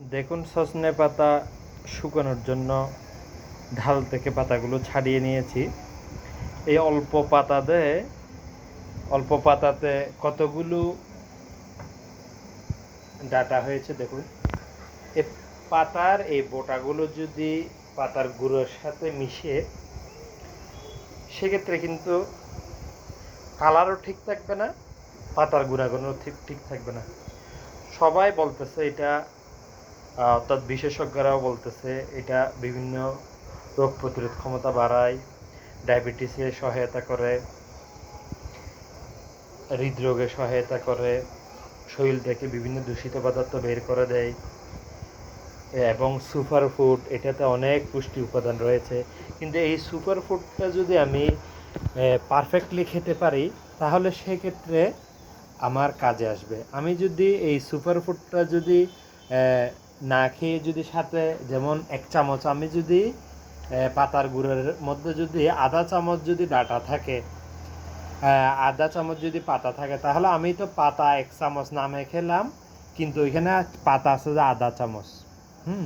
দেখুন সজনে পাতা শুকানোর জন্য ঢাল থেকে পাতাগুলো ছাড়িয়ে নিয়েছি। এই অল্প পাতাতে অল্প পাতাতে কতগুলো ডাটা হয়েছে দেখুন। এ পাতার এই বোটাগুলো যদি পাতার গুঁড়োর সাথে মিশে, সেক্ষেত্রে কিন্তু কালারও ঠিক থাকবে না, পাতার গুঁড়াগুলো ঠিক ঠিক থাকবে না। সবাই বলতেছে এটা অর্থাৎ বিশেষজ্ঞরাও বলতেছে এটা বিভিন্ন রোগ প্রতিরোধ ক্ষমতা বাড়ায়, ডায়াবেটিসে সহায়তা করে, হৃদরোগে সহায়তা করে, শরীর থেকে বিভিন্ন দূষিত পদার্থ বের করে দেয়, এবং সুপার ফুড এটাতে অনেক পুষ্টি উপাদান রয়েছে। কিন্তু এই সুপার ফুডটা যদি আমি পারফেক্টলি খেতে পারি, তাহলে সেক্ষেত্রে আমার কাজে আসবে। আমি যদি এই সুপার ফুডটা যদি না খেয়ে যদি সাথে, যেমন এক চামচ আমি যদি পাতার গুঁড়ের মধ্যে যদি আধা চামচ যদি ডাটা থাকে আধা চামচ যদি পাতা থাকে, তাহলে আমি তো পাতা এক চামচ নামে খেলাম, কিন্তু ওইখানে পাতা আছে যে আধা চামচ। হুম?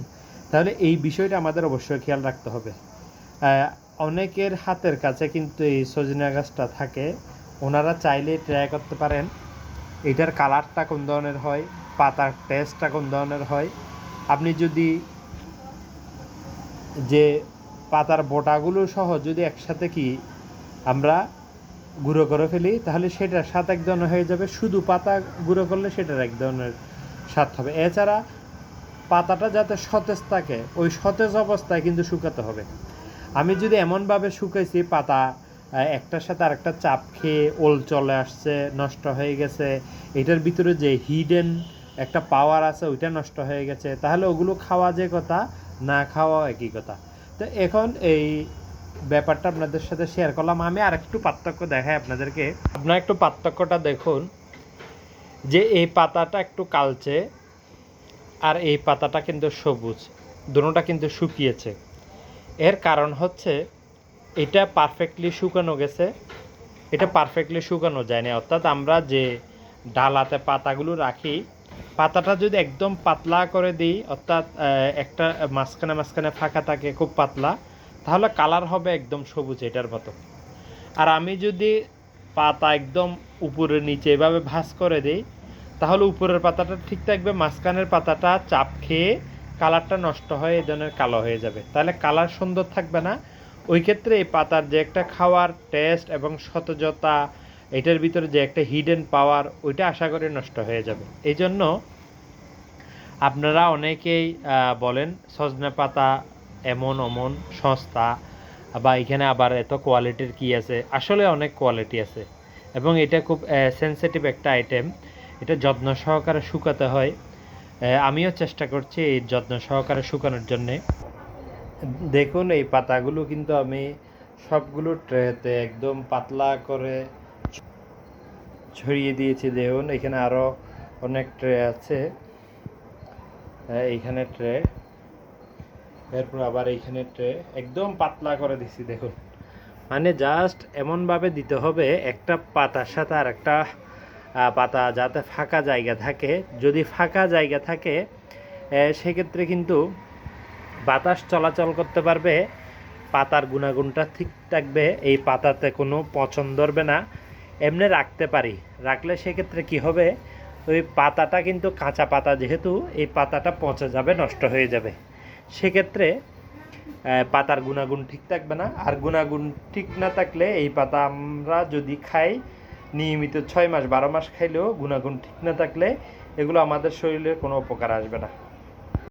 তাহলে এই বিষয়টা আমাদের অবশ্যই খেয়াল রাখতে হবে। অনেকের হাতের কাছে কিন্তু এই সজনা গাছটা থাকে, ওনারা চাইলে ট্রাই করতে পারেন। এটার কালারটা কোন ধরনের হয়, পাতার টেস্টটা কোন ধরনের হয় আপনি যদি যে পাতার বোটাগুলো সহ যদি একসাথে কি আমরা গুঁড়ো করে ফেলি, তাহলে সেটার স্বাদ এক ধরনের হয়ে যাবে। শুধু পাতা গুঁড়ো করলে সেটার এক ধরনের স্বাদ হবে। এছাড়া পাতাটা যাতে সতেজ থাকে, ওই সতেজ অবস্থায় কিন্তু শুকাতে হবে। আমি যদি এমনভাবে শুকাইছি, পাতা একটার সাথে আরেকটা চাপ খেয়ে ওল চলে আসছে, নষ্ট হয়ে গেছে, এটার ভিতরে যে হিডেন একটা পাওয়ার আছে, ওইটা নষ্ট হয়ে গেছে। তাহলে ওগুলো খাওয়া যে কথা, না খাওয়া একই কথা। তো এখন এই ব্যাপারটা আপনাদের সাথে শেয়ার করলাম। আমি আর একটু পার্থক্য দেখাই আপনাদেরকে। আপনারা একটু পার্থক্যটা দেখুন, যে এই পাতাটা একটু কালচে আর এই পাতাটা কিন্তু সবুজ। দুটোটা কিন্তু শুকিয়েছে। এর কারণ হচ্ছে, এটা পারফেক্টলি শুকানো গেছে। এটা পারফেক্টলি শুকানো যায় না অর্থাৎ আমরা যে ডালাতে পাতাগুলো রাখি পাতাটা যদি একদম পাতলা করে দিই, অর্থাৎ একটা মাঝখানে মাঝখানে ফাঁকা থাকে, খুব পাতলা, তাহলে কালার হবে একদম সবুজ এটার মতো। আর আমি যদি পাতা একদম উপরে নিচে এভাবে ভাঁজ করে দিই, তাহলে উপরের পাতাটা ঠিক থাকবে, মাঝখানের পাতাটা চাপ খেয়ে কালারটা নষ্ট হয়ে এই ধরনের কালো হয়ে যাবে। তাহলে কালার সুন্দর থাকবে না। ওই ক্ষেত্রে এই পাতার যে একটা খাওয়ার টেস্ট এবং সতেজতা এটার ভিতরে যে একটা হিডেন পাওয়ার ওইটা আশা করি নষ্ট হয়ে যাবে। এই জন্য আপনারা অনেকেই বলেন, সজনে পাতা এমন অমন সস্তা, বা এখানে আবার এত কোয়ালিটির কি আছে? আসলে অনেক কোয়ালিটি আছে। এবং এটা খুব সেনসিটিভ একটা আইটেম এটা যত্ন সহকারে শুকাতে হয়। আমিও চেষ্টা করছি এই যত্ন সহকারে শুকানোর জন্যে। দেখুন, এই পাতাগুলো কিন্তু আমি সবগুলো ট্রেতে একদম পাতলা করে ছড়িয়ে দিয়েছি দেখুন এখানে আরও অনেক ট্রে আছে। হ্যাঁ, এইখানে ট্রে। এরপর আবার এইখানে ট্রে। একদম পাতলা করে দিছি দেখুন। মানে জাস্ট এমনভাবে দিতে হবে একটা পাতার সাথে আর একটা পাতা যাতে ফাঁকা জায়গা থাকে। যদি ফাঁকা জায়গা থাকে সেক্ষেত্রে কিন্তু বাতাস চলাচল করতে পারবে পাতার গুণাগুণটা ঠিক থাকবে এই পাতাতে কোনো পচন ধরবে না। এমনি রাখতে পারি। রাখলে সেক্ষেত্রে কি হবে? ওই পাতাটা কিন্তু কাঁচা পাতা যেহেতু, এই পাতাটা পচে যাবে, নষ্ট হয়ে যাবে। সেক্ষেত্রে পাতার গুণাগুণ ঠিক থাকবে না। আর গুণাগুণ ঠিক না থাকলে এই পাতা আমরা যদি খাই, নিয়মিত ছয় মাস, বারো মাস খাইলেও গুণাগুণ ঠিক না থাকলে এগুলো আমাদের শরীরের কোনো উপকার আসবে না।